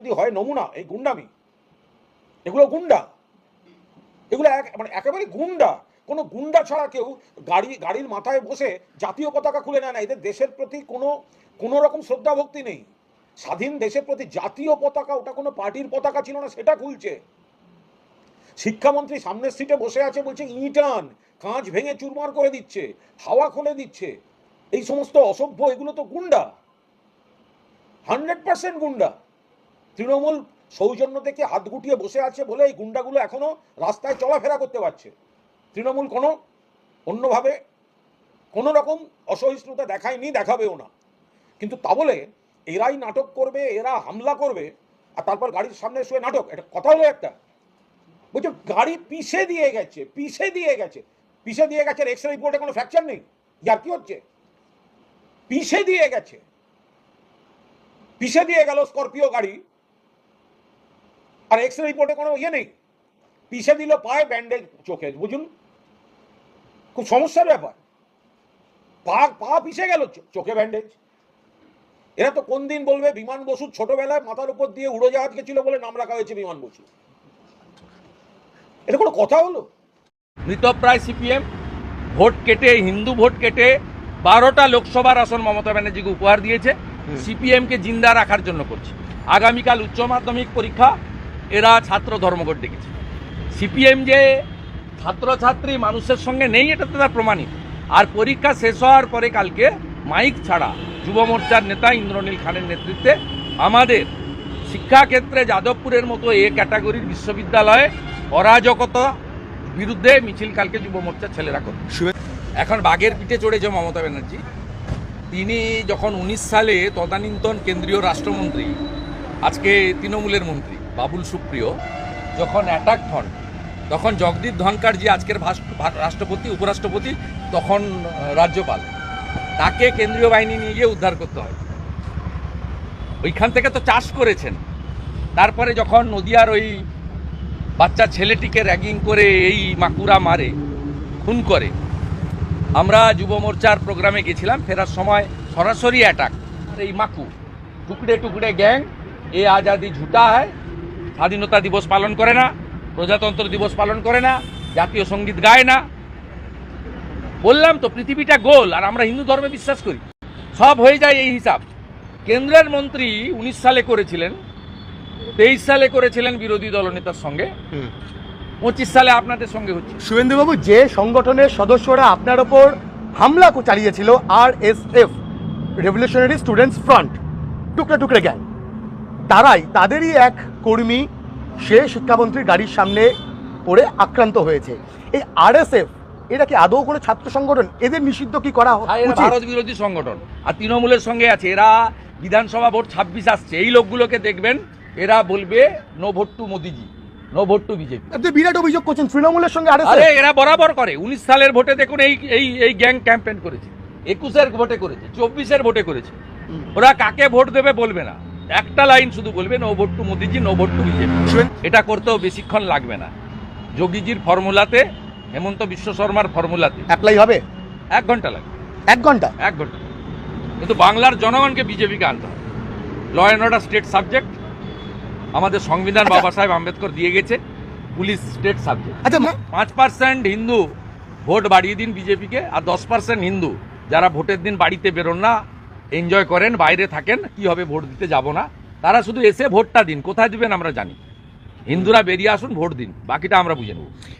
যদি হয় নমুনা, এই গুন্ডামি। এগুলো গুন্ডা। এগুলো মানে একেবারে গুন্ডা। কোনো গুন্ডা ছাড়া কেউ গাড়ি, গাড়ির মাথায় বসে জাতীয় পতাকা খুলে নেয় না। এদের দেশের প্রতি কোনো কোনো রকম শ্রদ্ধা ভক্তি নেই। স্বাধীন দেশের প্রতি জাতীয় পতাকা, ওটা কোনো পার্টির পতাকা ছিল না, সেটা খুলছে। শিক্ষামন্ত্রী সামনের সিটে বসে আছে, বলছে, ইটান, কাঁচ ভেঙে চুরমার করে দিচ্ছে, হাওয়া খুলে দিচ্ছে। এই সমস্ত অসভ্য, এগুলো তো গুন্ডা। হান্ড্রেড পার্সেন্ট গুন্ডা। তৃণমূল সৌজন্য থেকে হাত গুটিয়ে বসে আছে বলে এই গুন্ডাগুলো এখনও রাস্তায় চলাফেরা করতে পারছে। তৃণমূল কোনো অন্যভাবে কোনো রকম অসহিষ্ণুতা দেখায়নি, দেখাবেও না। কিন্তু তা বলে এরাই নাটক করবে, এরা হামলা করবে, আর তারপর গাড়ির সামনে শুয়ে নাটক, এটা কথা হলো একটা। বলছে, গাড়ি পিষে দিয়ে গেছে, পিষে দিয়ে গেছে। পিষে দিয়ে গেছে এক্স রে রিপোর্টে কোনো ফ্র্যাকচার নেই। যার কি হচ্ছে? পিষে দিয়ে গেছে। পিষে দিয়ে গেল স্করপিও গাড়ি। আর এক্স রে রিপোর্টে কোনো ইয়ে নেই। পিষে দিল পায়ে ব্যান্ডেজ চোখে বুঝুন? খুব সমস্যার ব্যাপার। পা পা পিষে গেল চোখে ব্যান্ডেজ। এরা তো কোন দিন বলবে বিমান বসু ছোটবেলায় মাথার উপর দিয়ে উড়োজাহাজ গেছিল বলে নাম রাখা হয়েছে বিমান বসু এটা কোনো কথা হলো? মৃতপ্রায় সিপিএম ভোট কেটে হিন্দু ভোট কেটে বারোটা লোকসভার আসন মমতা ব্যানার্জিকে উপহার দিয়েছে। সিপিএমকে জিন্দা রাখার জন্য করছে। আগামীকাল উচ্চ মাধ্যমিক পরীক্ষা এরা ছাত্র ধর্মঘট ডেকেছে সিপিএম যে ছাত্রছাত্রী মানুষের সঙ্গে নেই এটা তো তার প্রমাণিত। আর পরীক্ষা শেষ হওয়ার পরে কালকে মাইক ছাড়া যুব মোর্চার নেতা ইন্দ্রনীল খানের নেতৃত্বে আমাদের শিক্ষাক্ষেত্রে যাদবপুরের মতো এ ক্যাটাগরির বিশ্ববিদ্যালয়ে অরাজকতা বিরুদ্ধে মিছিল কালকে যুব মোর্চার ছেলেরা করবে। এখন বাঘের পিঠে চড়েছে মমতা ব্যানার্জি। তিনি যখন উনিশ সালে তদানীন্তন কেন্দ্রীয় রাষ্ট্রমন্ত্রী, আজকে তৃণমূলের মন্ত্রী বাবুল সুপ্রিয় যখন অ্যাটাক হন, তখন জগদীপ ধনকার যে আজকের রাষ্ট্রপতি, উপরাষ্ট্রপতি, তখন রাজ্যপাল। তাকে কেন্দ্রীয় বাহিনী নিয়ে গিয়ে উদ্ধার করতে হয়। ওইখান থেকে তো চাষ করেছেন। তারপরে যখন নদিয়ার ওই বাচ্চা ছেলেটিকে র্যাগিং করে এই মাকুরা মারে, খুন করে, আমরা যুব মোর্চার প্রোগ্রামে গেছিলাম, ফেরার সময় সরাসরি অ্যাটাক এই মাকু টুকরে টুকরে গ্যাং এ আজাদি ঝুটা হয় স্বাধীনতা দিবস পালন করে না প্রজাতন্ত্র দিবস পালন করে না জাতীয় সংগীত গায় না। বললাম তো পৃথিবীটা গোল আর আমরা হিন্দু ধর্মে বিশ্বাস করি। সব হয়ে যায় এই হিসাব। কেন্দ্রের মন্ত্রী উনিশ সালে করেছিলেন তেইশ সালে করেছিলেন বিরোধী দলনেতার সঙ্গে। পঁচিশ সালে আপনাদের সঙ্গে হচ্ছে। শুভেন্দুবাবু যে সংগঠনের সদস্যরা আপনার ওপর হামলা চালিয়েছিল R S F revolutionary students front tukde tukde gang তারাই তাদেরই এক কর্মী সে শিক্ষামন্ত্রীর গাড়ির সামনে পড়ে আক্রান্ত হয়েছে। এই আর এস এফ এটা কি আদৌ কোনো ছাত্র সংগঠন? এদের নিষিদ্ধ কি করা হ- আর এরা উচিত? ভারত বিরোধী সংগঠন। আর তৃণমূলের সঙ্গে আছে এরা বিধানসভা ভোট ছাব্বিশ আসছে। এই লোকগুলোকে দেখবেন এরা বলবে no vote to Modiji no vote to BJP. আপনি বিরাট অভিযোগ করছেন তৃণমূলের সঙ্গে আরে এরা বরাবর করে। উনিশ সালের ভোটে দেখুন এই এই এই গ্যাং ক্যাম্পেন করেছে। একুশের ভোটে করেছে চব্বিশের ভোটে করেছে। ওরা কাকে ভোট দেবে বলবে না। একটা লাইন শুধু বলবে no vote to Modiji no vote to BJP এটা করতেও বেশিক্ষণ লাগবে না। যোগীজির ফর্মুলাতে হেমন্ত বিশ্ব শর্মার ফর্মুলাতে অ্যাপ্লাই হবে? এক ঘণ্টা লাগবে। এক ঘণ্টা? এক ঘণ্টা কিন্তু বাংলার জনগণকে বিজেপিকে আনতে হবে। Law and order state subject আমাদের সংবিধান আচ্ছা। বাবা সাহেব আম্বেদকর দিয়ে গেছে পুলিশ স্টেট সাবজেক্ট আচ্ছা পাঁচ পার্সেন্ট হিন্দু ভোট বাড়িয়ে দিন বিজেপিকে আর দশ পার্সেন্ট হিন্দু যারা ভোটের দিন বাড়িতে বেরোন না এনজয় করেন, বাইরে থাকেন, কি হবে ভোট দিতে যাব না। তারা শুধু এসে ভোটটা দিন, কোথায় দিবেন আমরা জানি। হিন্দুরা বেরিয়ে আসুন, ভোট দিন, বাকিটা আমরা বুঝে নেব।